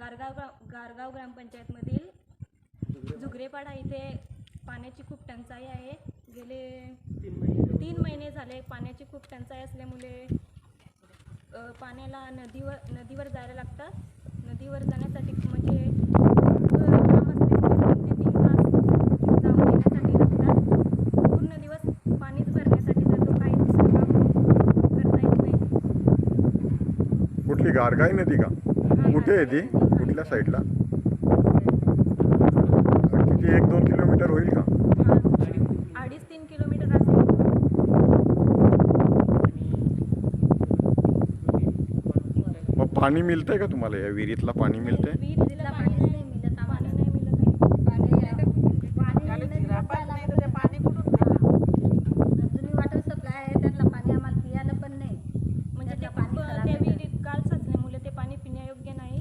गारगाव ग्रा- गारगाव ग्रामपंचायतमधील झुगरेपाडा इथे पाण्याची खूप टंचाई आहे. गेले तीन महिने झाले पाण्याची खूप टंचाई असल्यामुळे पाण्याला नदीवर नदीवर जायला लागतं. नदीवर जाण्यासाठी म्हणजे खूप लांब असल्यामुळे ते तीन तास जाऊन येण्यासाठी लागतात पूर्ण दिवस पाणीच भरण्यासाठी जातो. काही दुसरं काम करता येत नाही. कुठली गारगाई नदी का? कुठे आहे ती? कुठल्या साईडला? किती एक दोन किलोमीटर होईल का? हा, अडीच तीन किलोमीटर असेल. मग पाणी मिळतंय का तुम्हाला? या विहिरीतला पाणी मिळतंय? विहिरीला नाही मिळत पाणी नाही मिळत आहे. जुनी वॉटर सप्लाय आहे त्यातलं पाणी आम्हाला पियाला पण नाही. म्हणजे ते खूप त्या. विहिरीत काल साचल्यामुळे ते पाणी पिण्यायोग्य नाही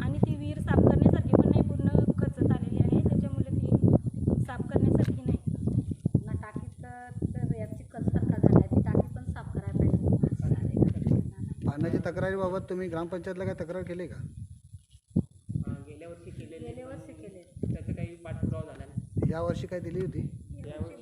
आणि ती विहीर साफ करण्यासारखी पण नाही पूर्ण खचत आलेली आहे त्याच्यामुळे ती साफ करण्यासारखी नाही ना टाकीत तर याची कलसारखा झाला आहे ती टाकी पण साफ करायला पाहिजे पाण्याच्या तक्रारीबाबत तुम्ही ग्रामपंचायतला काय तक्रार केली का? अं, गेल्या वर्षी केलेले. गेल्या वर्षी केले त्याचा काही पाठपुरावा झाला नाही. यावर्षी काय दिली होती? यावर